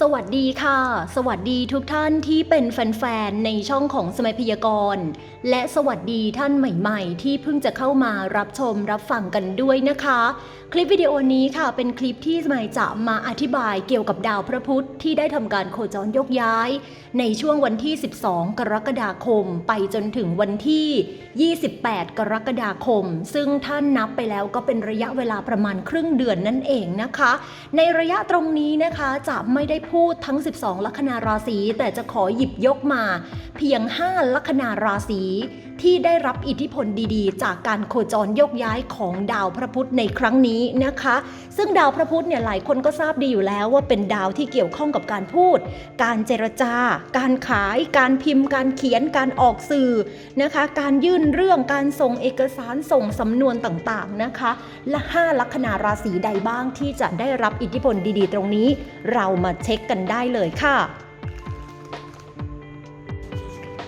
สวัสดีค่ะ สวัสดีทุกท่านที่เป็นแฟนๆ ในช่องของสมัยพยากรณ์ และสวัสดีท่านใหม่ๆ ที่เพิ่งจะเข้ามารับชมรับฟังกันด้วยนะคะ คลิปวิดีโอนี้ค่ะเป็นคลิปที่สมัยจะมาอธิบายเกี่ยวกับดาวพระพุธที่ได้ทำการโคจรยกย้าย ในช่วงวันที่ 12 กรกฎาคม ไปจนถึงวันที่ 28 กรกฎาคม ซึ่งท่านนับไปแล้วก็เป็นระยะเวลาประมาณครึ่งเดือนนั่นเองนะคะ ในระยะตรงนี้นะคะจะไม่ได้พูดทั้ง 12 ลัคนาราศีแต่จะขอหยิบยกมา เพียง 5 ลัคนาราศี ที่ได้รับอิทธิพลดีๆ จากการโคจรยกย้ายของดาวพระพุธในครั้งนี้นะคะ ซึ่งดาวพระพุธเนี่ยหลายคนก็ทราบดีอยู่แล้วว่าเป็นดาวที่เกี่ยวข้องกับการพูด การเจรจา การขาย การพิมพ์ การเขียนการออกสื่อนะคะ การยื่นเรื่องการส่งเอกสารส่งสำนวนต่างๆนะคะ และ5ลัคนาราศีใดบ้างที่จะได้รับอิทธิพลดีๆ ตรงนี้ เรามาเช็คกันได้เลยค่ะ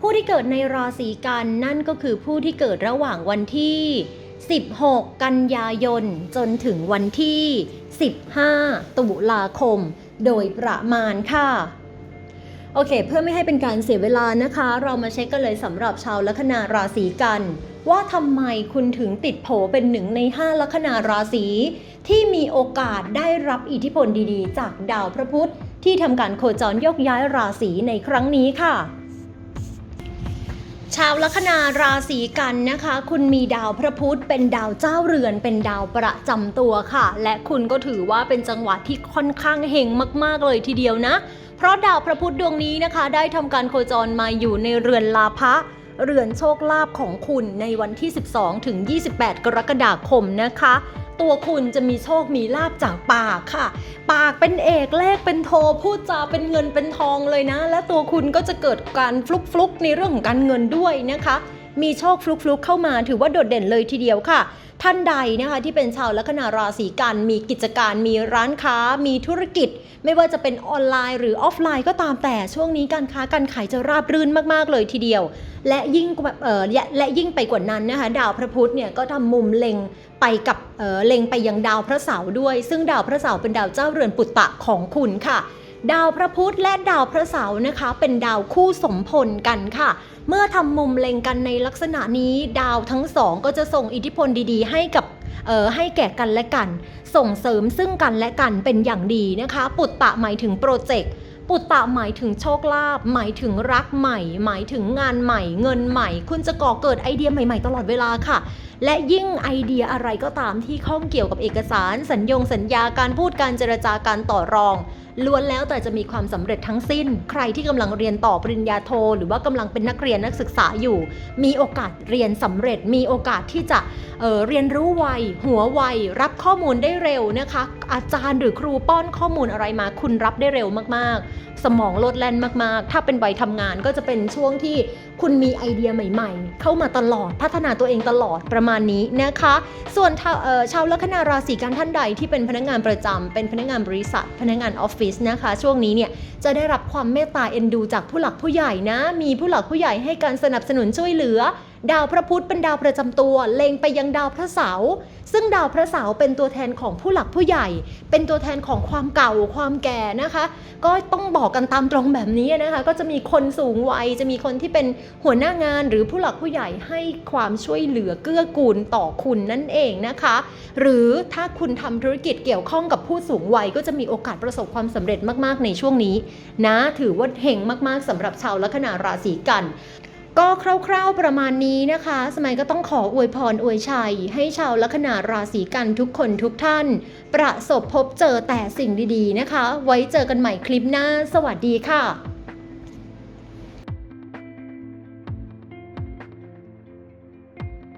ผู้ที่เกิดในราศีกันนั่นก็คือผู้ที่เกิดระหว่างวันที่ 16 กันยายน จนถึงวันที่ 15 ตุลาคม โดยประมาณค่ะโอเค เพื่อไม่ให้เป็นการเสียเวลานะคะ เรามาเช็คกันเลยสำหรับชาวลัคนาราศีกัน ว่าทำไมคุณถึงติดโผเป็นหนึ่งใน 5 ลัคนาราศีที่มีโอกาสได้รับอิทธิพลดีๆ จากดาวพระพุธที่ทำการโคจรยกย้ายราศีในครั้งนี้ค่ะ ชาวลัคนาราศีกันนะคะ คุณมีดาวพระพุธเป็นดาวเจ้าเรือน เป็นดาวประจำตัวค่ะ และคุณก็ถือว่าเป็นจังหวะที่ค่อนข้างเฮงมากๆเลยทีเดียวนะ เพราะดาวพระพุธดวงนี้นะคะ ได้ทำการโคจรมาอยู่ในเรือนลาภะเรือนโชคลาภของคุณในวันที่ 12ถึง28 กรกฎาคมนะคะ ตัวคุณจะมีโชคมีลาบจากปากค่ะ ปากเป็นเอกเลขเป็นโทพูดจาเป็นเงินเป็นทองเลยนะ และตัวคุณก็จะเกิดการฟลุกฟลุกๆในเรื่องของการเงินด้วยนะคะ มีโชคฟลุกๆเข้ามาถือว่าโดดเด่นเลยทีเดียวค่ะ ท่านใดนะคะที่เป็นชาวลัคนาราศีกันมีกิจการ มีร้านค้า มีธุรกิจ ไม่ว่าจะเป็นออนไลน์หรือออฟไลน์ก็ตามแต่ช่วงนี้การค้าการขายจะราบรื่นมากๆเลยทีเดียว และยิ่งเออและและยิ่งไปกว่านั้นนะคะดาวพระพุธเนี่ยก็ทำมุมเล็งไปกับเออเล็งไปยังดาวพระเสาร์ด้วย ซึ่งดาวพระเสาร์เป็นดาวเจ้าเรือนปุตตะของคุณค่ะ ดาวพระพุธและดาวพระเสาร์นะคะ เป็นดาวคู่สมพลกันค่ะ เมื่อทำมุมเล็งกันในลักษณะนี้ ดาวทั้งสองก็จะส่งอิทธิพลดีๆ ให้กับเออให้แก่กันและกัน ส่งเสริมซึ่งกันและกันเป็นอย่างดีนะคะ ปุตตะหมายถึงโปรเจกต์ ปุตตะหมายถึงโชคลาภหมายถึงรักใหม่ หมายถึงงานใหม่ เงินใหม่ คุณจะก่อเกิดไอเดียใหม่ๆ ตลอดเวลาค่ะ และยิ่งไอเดียอะไรก็ตามที่ข้องเกี่ยวกับเอกสาร สัญญงสัญญาการพูดการเจรจาการต่อรองล้วนแล้วแต่จะมีความสำเร็จทั้งสิ้น ใครที่กำลังเรียนต่อปริญญาโท หรือว่ากำลังเป็นนักเรียนนักศึกษาอยู่ มีโอกาสเรียนสำเร็จ มีโอกาสที่จะเอ่อเรียนรู้ไว หัวไว รับข้อมูลได้เร็วนะคะ อาจารย์หรือครูป้อนข้อมูลอะไรมา คุณรับได้เร็วมากๆสมองโลดแล่นมากๆ ถ้าเป็นวัยทำงานก็จะเป็นช่วงที่คุณมีไอเดียใหม่ๆ เข้ามาตลอดพัฒนาตัวเองตลอดประมาณนี้นะคะ ส่วนชาวเอ่อชาวลัคนาราศีกันท่านใดที่เป็นพนักงานประจำเป็นพนักงานบริษัท พนักงานออฟฟิศนะคะ ช่วงนี้เนี่ยจะได้รับความเมตตาเอ็นดูจากผู้หลักผู้ใหญ่นะ มีผู้หลักผู้ใหญ่ให้การสนับสนุนช่วยเหลือ ดาวพระพุธเป็นดาวประจำตัว เล็งไปยังดาวพระเสาร์ซึ่งดาวพระเสาร์เป็นตัวแทนของผู้หลักผู้ใหญ่ เป็นตัวแทนของความเก่าความแก่นะคะ ก็ต้องบอกกันตามตรงแบบนี้นะคะ ก็จะมีคนสูงวัยจะมีคนที่เป็นหัวหน้างานหรือผู้หลักผู้ใหญ่ให้ความช่วยเหลือเกื้อกูลต่อคุณนั่นเองนะคะ หรือถ้าคุณทำธุรกิจเกี่ยวข้องกับผู้สูงวัยก็จะมีโอกาสประสบความสำเร็จมาก ๆ ในช่วงนี้ นะ ถือว่าเฮงมาก ๆสำหรับชาวลัคนาราศีกัน ก็คร่าวๆประมาณนี้นะคะ สมัยก็ต้องขออวยพรอวยชัย ให้ชาวลัคนาราศีกันทุกคนทุกท่าน ประสบพบเจอแต่สิ่งดีๆนะคะ ไว้เจอกันใหม่คลิปหน้า สวัสดีค่ะ